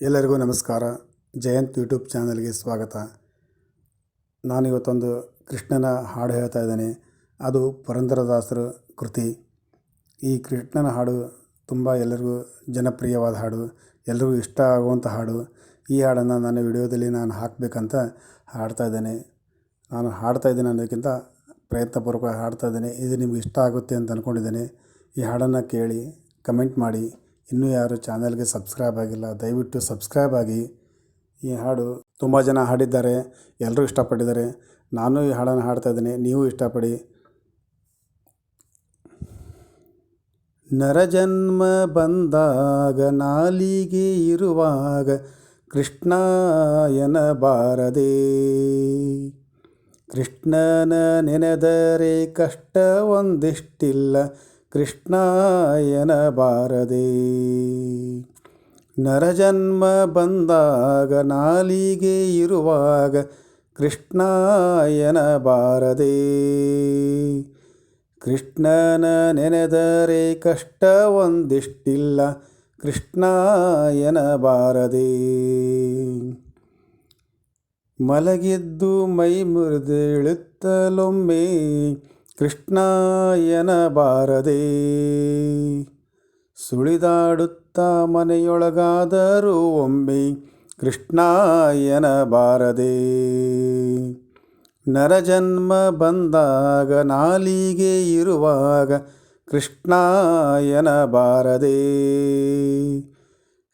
ಎಲ್ಲರಿಗೂ ನಮಸ್ಕಾರ. ಜಯಂತ್ ಯೂಟ್ಯೂಬ್ ಚಾನಲ್ಗೆ ಸ್ವಾಗತ. ನಾನು ಇವತ್ತೊಂದು ಕೃಷ್ಣನ ಹಾಡು ಹೇಳ್ತಾ ಇದ್ದೇನೆ. ಅದು ಪುರಂದರದಾಸರ ಕೃತಿ. ಈ ಕೃಷ್ಣನ ಹಾಡು ತುಂಬ ಎಲ್ಲರಿಗೂ ಜನಪ್ರಿಯವಾದ ಹಾಡು ಎಲ್ಲರಿಗೂ ಇಷ್ಟ ಆಗುವಂಥ ಹಾಡು. ಈ ಹಾಡನ್ನು ನನ್ನ ವಿಡಿಯೋದಲ್ಲಿ ನಾನು ಹಾಕಬೇಕಂತ ಹಾಡ್ತಾ ಇದ್ದೇನೆ. ನಾನು ಹಾಡ್ತಾ ಇದ್ದೇನೆ ಅನ್ನೋದಕ್ಕಿಂತ ಪ್ರಯತ್ನಪೂರ್ವಕ ಹಾಡ್ತಾ ಇದ್ದೇನೆ. ಇದು ನಿಮ್ಗೆ ಇಷ್ಟ ಆಗುತ್ತೆ ಅಂತ ಅಂದ್ಕೊಂಡಿದ್ದೇನೆ ಈ ಹಾಡನ್ನು ಕೇಳಿ, ಕಮೆಂಟ್ ಮಾಡಿ. ಇನ್ನೂ ಯಾರು ಚಾನಲ್ಗೆ ಸಬ್ಸ್ಕ್ರೈಬ್ ಆಗಿಲ್ಲ, ದಯವಿಟ್ಟು ಸಬ್ಸ್ಕ್ರೈಬ್ ಆಗಿ. ಈ ಹಾಡು ತುಂಬ ಜನ ಹಾಡಿದ್ದಾರೆ ಎಲ್ಲರೂ ಇಷ್ಟಪಟ್ಟಿದ್ದಾರೆ. ನಾನು ಈ ಹಾಡನ್ನು ಹಾಡ್ತಾ ಇದ್ದೇನೆ, ನೀವು ಇಷ್ಟಪಡಿ. ನರಜನ್ಮ ಬಂದಾಗ, ನಾಲಿಗೆ ಇರುವಾಗ, ಕೃಷ್ಣಾಯನ ಬಾರದೆ. ಕೃಷ್ಣನ ನೆನೆದರೆ ಕಷ್ಟ ಒಂದಿಷ್ಟಿಲ್ಲ ಕೃಷ್ಣಾಯನ ಬಾರದೆ. ನರಜನ್ಮ ಬಂದಾಗ ನಾಲಿಗೆ ಇರುವಾಗ ಕೃಷ್ಣಾಯನ ಬಾರದೆ. ಕೃಷ್ಣನ ನೆನೆದರೆ ಕಷ್ಟ ಒಂದಿಷ್ಟಿಲ್ಲ, ಕೃಷ್ಣಾಯನ ಬಾರದೆ. ಮಲಗಿದ್ದು ಮೈ ಮುರಿದೇಳುತ್ತಲೊಮ್ಮೆ ಕೃಷ್ಣಾಯನ ಬಾರದೆ ಸುಳಿದಾಡುತ್ತಾ ಮನೆಯೊಳಗಾದರೂ ಒಮ್ಮೆ ಕೃಷ್ಣಾಯನ ಬಾರದೆ ನರಜನ್ಮ ಬಂದಾಗ ನಾಲಿಗೆ ಇರುವಾಗ ಕೃಷ್ಣಾಯನ ಬಾರದೆ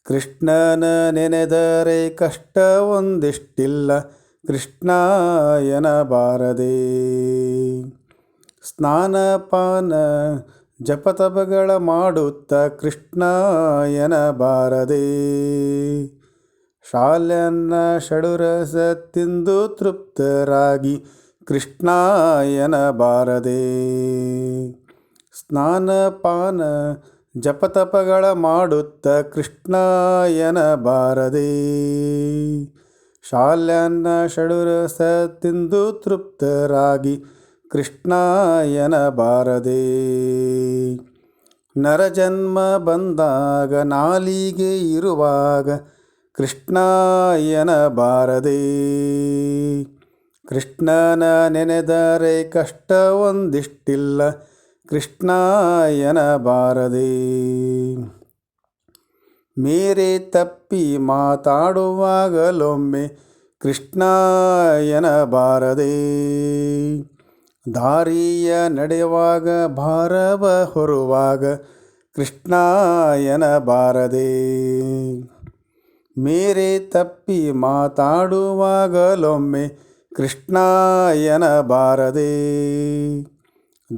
ಕೃಷ್ಣನ ನೆನೆದರೆ ಕಷ್ಟ ಒಂದಿಷ್ಟಿಲ್ಲ ಕೃಷ್ಣಾಯನ ಬಾರದೆ ಸ್ನಾನಪಾನ ಜಪತಪಗಳ ಮಾಡುತ್ತ ಕೃಷ್ಣಾಯನ ಬಾರದೆ. ಶಾಲ್ಯನ್ನ ಷಡುರಸ ತಿಂದು ತೃಪ್ತರಾಗಿ ಕೃಷ್ಣಾಯನ ಬಾರದೆ. ಸ್ನಾನಪಾನ ಜಪತಪಗಳ ಮಾಡುತ್ತ ಕೃಷ್ಣಾಯನ ಬಾರದೆ. ಶಾಲ್ಯನ್ನ ಷಡುರಸ ತಿಂದು ತೃಪ್ತರಾಗಿ ಕೃಷ್ಣಾಯನ ಬಾರದೆ. ನರಜನ್ಮ ಬಂದಾಗ ನಾಲಿಗೆ ಇರುವಾಗ ಕೃಷ್ಣಾಯನ ಬಾರದೆ. ಕೃಷ್ಣನ ನೆನೆದರೆ ಕಷ್ಟ ಒಂದಿಷ್ಟಿಲ್ಲ, ಕೃಷ್ಣಾಯನ ಬಾರದೆ. ಮೇರೆ ತಪ್ಪಿ ಮಾತಾಡುವಾಗಲೊಮ್ಮೆ ಕೃಷ್ಣಾಯನ ಬಾರದೆ. ದಾರಿಯ ನಡೆಯುವಾಗ ಭಾರವ ಹೊರುವಾಗ ಕೃಷ್ಣಾಯನ ಬಾರದೆ. ಮೇರೆ ತಪ್ಪಿ ಮಾತಾಡುವಾಗಲೊಮ್ಮೆ ಕೃಷ್ಣಾಯನ ಬಾರದೆ.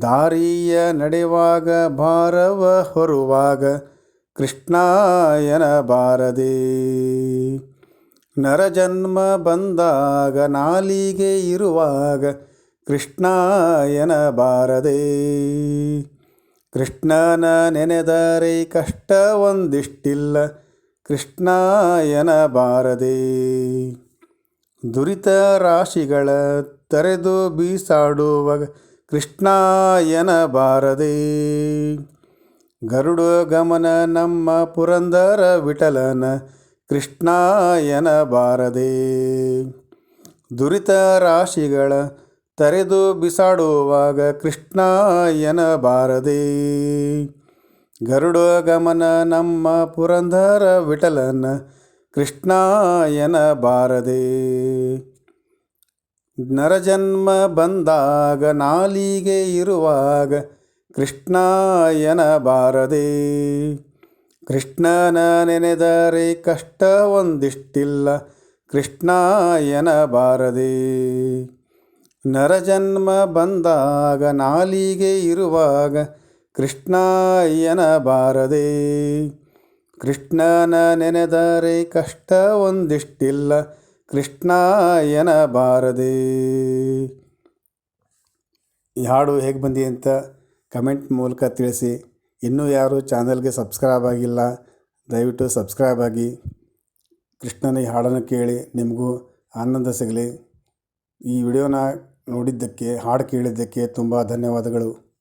ದಾರಿಯ ನಡೆಯುವಾಗ ಭಾರವ ಹೊರುವಾಗ ಕೃಷ್ಣಾಯನ ಬಾರದೆ. ನರಜನ್ಮ ಬಂದಾಗ ನಾಲಿಗೆ ಇರುವಾಗ ಕೃಷ್ಣಾಯನ ಬಾರದೆ. ಕೃಷ್ಣನ ನೆನೆದರೆ ಕಷ್ಟ ಒಂದಿಷ್ಟಿಲ್ಲ, ಕೃಷ್ಣಾಯನ ಬಾರದೆ. ದುರಿತ ರಾಶಿಗಳ ತರೆದು ಬೀಸಾಡುವಾಗ ಕೃಷ್ಣಾಯನ ಬಾರದೆ. ಗರುಡ ಗಮನ ನಮ್ಮ ಪುರಂದರ ವಿಠಲನ ಕೃಷ್ಣಾಯನ ಬಾರದೆ. ದುರಿತ ರಾಶಿಗಳ ತರೆದು ಬಿಸಾಡುವಾಗ ಕೃಷ್ಣಾಯನ ಬಾರದೆ. ಗರುಡ ಗಮನ ನಮ್ಮ ಪುರಂದರ ವಿಠಲನ ಕೃಷ್ಣಾಯನ ಬಾರದೆ. ನರಜನ್ಮ ಬಂದಾಗ ನಾಲಿಗೆ ಇರುವಾಗ ಕೃಷ್ಣಾಯನ ಬಾರದೆ. ಕೃಷ್ಣನ ನೆನೆದರೆ ಕಷ್ಟ ಒಂದಿಷ್ಟಿಲ್ಲ, ಕೃಷ್ಣಾಯನ ಬಾರದೆ. ನರಜನ್ಮ ಬಂದಾಗ ನಾಲಿಗೆ ಇರುವಾಗ ಕೃಷ್ಣಯ್ಯನ ಬಾರದೆ ಕೃಷ್ಣನ ನೆನೆದರೆ ಕಷ್ಟ ಒಂದಿಷ್ಟಿಲ್ಲ ಕೃಷ್ಣಾಯ್ಯನ ಬಾರದೆ ಈ ಹಾಡು ಹೇಗೆ ಬಂದಿ ಅಂತ ಕಮೆಂಟ್ ಮೂಲಕ ತಿಳಿಸಿ. ಇನ್ನೂ ಯಾರು ಚಾನಲ್ಗೆ ಸಬ್ಸ್ಕ್ರೈಬ್ ಆಗಿಲ್ಲ, ದಯವಿಟ್ಟು ಸಬ್ಸ್ಕ್ರೈಬ್ ಆಗಿ. ಕೃಷ್ಣನ ಈ ಹಾಡನ್ನು ಕೇಳಿ ನಿಮಗೂ ಆನಂದ ಸಿಗಲಿ. ಈ ವಿಡಿಯೋನ ನೋಡಿದ್ದಕ್ಕೆ ಹಾಡು ಕೇಳಿದ್ದಕ್ಕೆ ತುಂಬ ಧನ್ಯವಾದಗಳು.